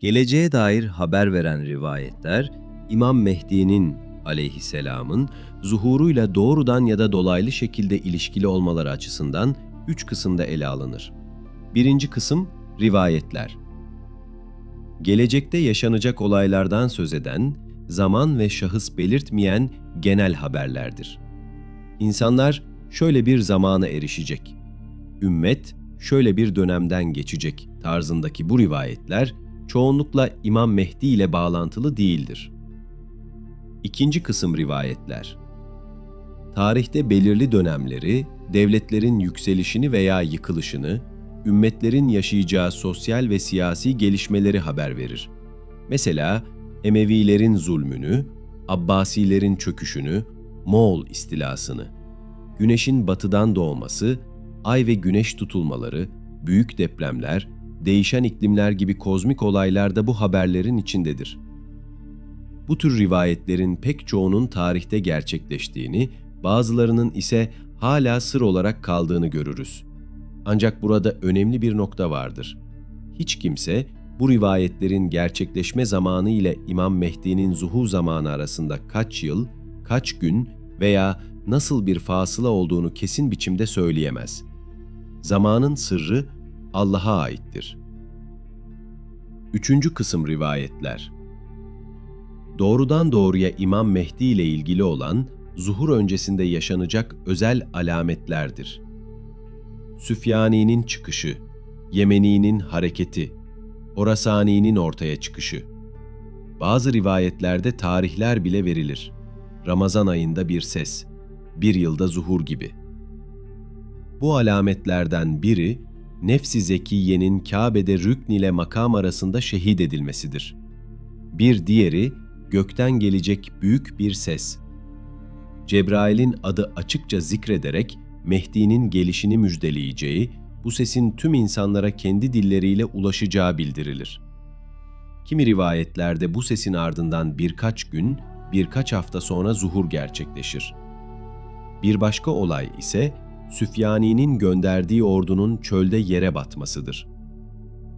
Geleceğe dair haber veren rivayetler, İmam Mehdi'nin aleyhisselamın zuhuruyla doğrudan ya da dolaylı şekilde ilişkili olmaları açısından üç kısımda ele alınır. Birinci kısım rivayetler. Gelecekte yaşanacak olaylardan söz eden, zaman ve şahıs belirtmeyen genel haberlerdir. İnsanlar şöyle bir zamana erişecek. Ümmet şöyle bir dönemden geçecek tarzındaki bu rivayetler çoğunlukla İmam Mehdi ile bağlantılı değildir. İkinci kısım rivayetler. Tarihte belirli dönemleri, devletlerin yükselişini veya yıkılışını, ümmetlerin yaşayacağı sosyal ve siyasi gelişmeleri haber verir. Mesela Emevilerin zulmünü, Abbasilerin çöküşünü, Moğol istilasını, güneşin batıdan doğması, ay ve güneş tutulmaları, büyük depremler, değişen iklimler gibi kozmik olaylar da bu haberlerin içindedir. Bu tür rivayetlerin pek çoğunun tarihte gerçekleştiğini, bazılarının ise hala sır olarak kaldığını görürüz. Ancak burada önemli bir nokta vardır. Hiç kimse bu rivayetlerin gerçekleşme zamanı ile İmam Mehdi'nin zuhur zamanı arasında kaç yıl, kaç gün veya nasıl bir fasıla olduğunu kesin biçimde söyleyemez. Zamanın sırrı Allah'a aittir. Üçüncü kısım rivayetler. Doğrudan doğruya İmam Mehdi ile ilgili olan zuhur öncesinde yaşanacak özel alametlerdir. Süfyani'nin çıkışı, Yemeni'nin hareketi, Orasani'nin ortaya çıkışı. Bazı rivayetlerde tarihler bile verilir. Ramazan ayında bir ses, bir yılda zuhur gibi. Bu alametlerden biri, Nefsi Zekiye'nin Kabe'de rükn ile makam arasında şehit edilmesidir. Bir diğeri, gökten gelecek büyük bir ses. Cebrail'in adı açıkça zikrederek Mehdi'nin gelişini müjdeleyeceği, bu sesin tüm insanlara kendi dilleriyle ulaşacağı bildirilir. Kimi rivayetlerde bu sesin ardından birkaç gün, birkaç hafta sonra zuhur gerçekleşir. Bir başka olay ise Süfyani'nin gönderdiği ordunun çölde yere batmasıdır.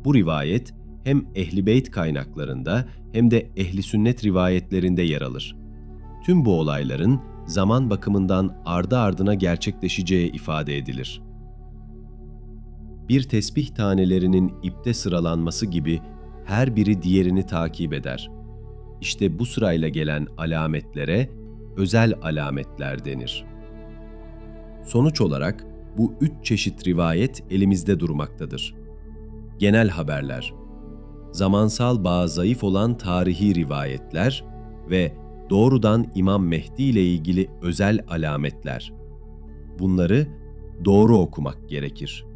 Bu rivayet hem Ehli Beyt kaynaklarında hem de Ehli Sünnet rivayetlerinde yer alır. Tüm bu olayların zaman bakımından ardı ardına gerçekleşeceği ifade edilir. Bir tesbih tanelerinin ipte sıralanması gibi her biri diğerini takip eder. İşte bu sırayla gelen alametlere özel alametler denir. Sonuç olarak bu üç çeşit rivayet elimizde durmaktadır. Genel haberler, zamansal bağı zayıf olan tarihi rivayetler ve doğrudan İmam Mehdi ile ilgili özel alametler. Bunları doğru okumak gerekir.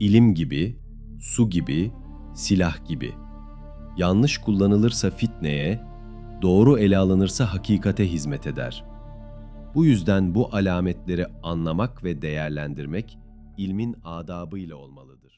İlim gibi, su gibi, silah gibi. Yanlış kullanılırsa fitneye, doğru ele alınırsa hakikate hizmet eder. Bu yüzden bu alametleri anlamak ve değerlendirmek ilmin adabıyla olmalıdır.